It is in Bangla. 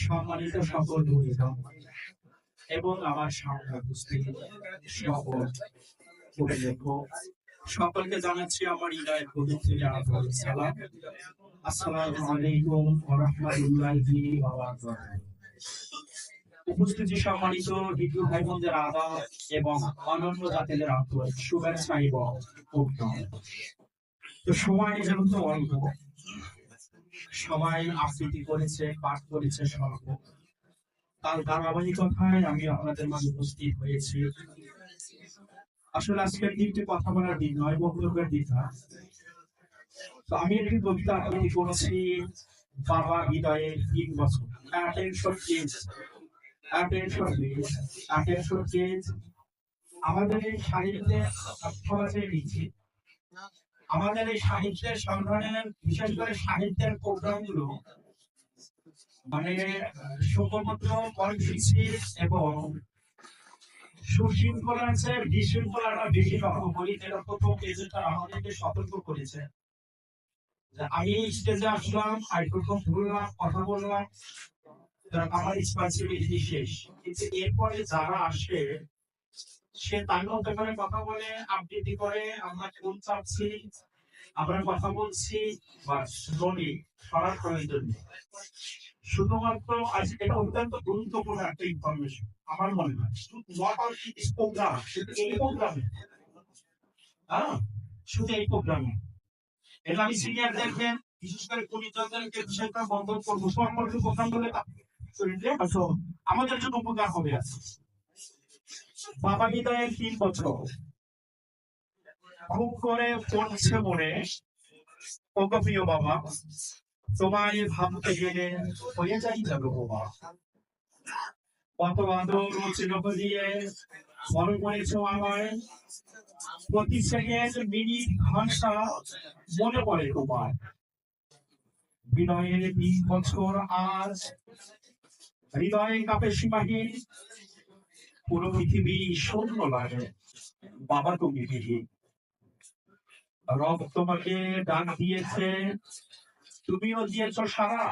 সম্মানিত সকল এবং আমার সামনে উপস্থিত সকল সকলকে জানাচ্ছি আমার পবিত্র সালাম। আসসালামু আলাইকুম সম্মানিত হিন্দু ভাই বোনদের এবং অনন্য জাতিদের আন্তরিক শুভেচ্ছা এবং তো সময় যেহেতু অল্প। সবাই আবৃত্তি করেছে, পাঠ করেছে সর্ব। তার ধারাবাহিকতায় আমি আপনাদের মাঝে উপস্থিত হয়েছি। আসলে আজকের দিনটি কথা বলার দিন নয়, বক্তব্যের দিন না তো আমি একটি কবিতা আবৃত্তি করেছি, বাবা হৃদয়ে তিন বছর। Attention please attention please attention please আমাদের এই সাহিত্যে সমাজে নিচ্ছি আমাদের এই সাহিত্যের সংগ্রহের বিশেষ করে সাহিত্যের প্রোগ্রামগুলো মানে শুধুমাত্র এবং সুশৃঙ্খলা আছে বিশৃঙ্খলাটা বেশি লক্ষ্য করি যেটা প্রথম আমাদেরকে সতর্ক করেছে। আমি স্টেজে আসলাম মাইক্রোফোন ধরলাম কথা বললাম আমার রেসপন্সিবিলিটি শেষ। কিন্তু এরপরে যারা আসে সে তার মতো করে কথা বলে আবৃত্তি করে, আমরা ফোন চাপছি, আমরা কথা বলছি বা শুনি সরার প্রয়োজন শুধুমাত্র আজ এটা অত্যন্ত গুরুত্বপূর্ণ একটা ইনফরমেশন আমার মনে হয়। শুধু এই প্রোগ্রামে হ্যাঁ? এটা আমি সিনিয়র দেখবেন বিশেষ করে পরিচয়দেরকে বিষয়টা বন্ধ করব। সম্পর্কে প্রোগ্রাম বলে আমাদের জন্য উপকার হবে আছে বাবা হৃদয়ের তিন বছর। খুব করে পড়ছে মনে। প্রিয় বাবা, তোমায় ভাবতে গেলে হয়ে যাই যাবে বাবা। কত আদর দিয়ে করেছ আমায়। প্রতি সেকেন্ড মিনিট ঘণ্টা মনে পড়ে তোমার। বিনয়ের তিন বছর আজ। হৃদয়ে কাপে সীমাহীন পুরো পৃথিবী শূন্য লাগে। বাবা তুমি বিহীন রব তোমাকে ডাক দিয়েছে তুমিও দিয়েছ সারা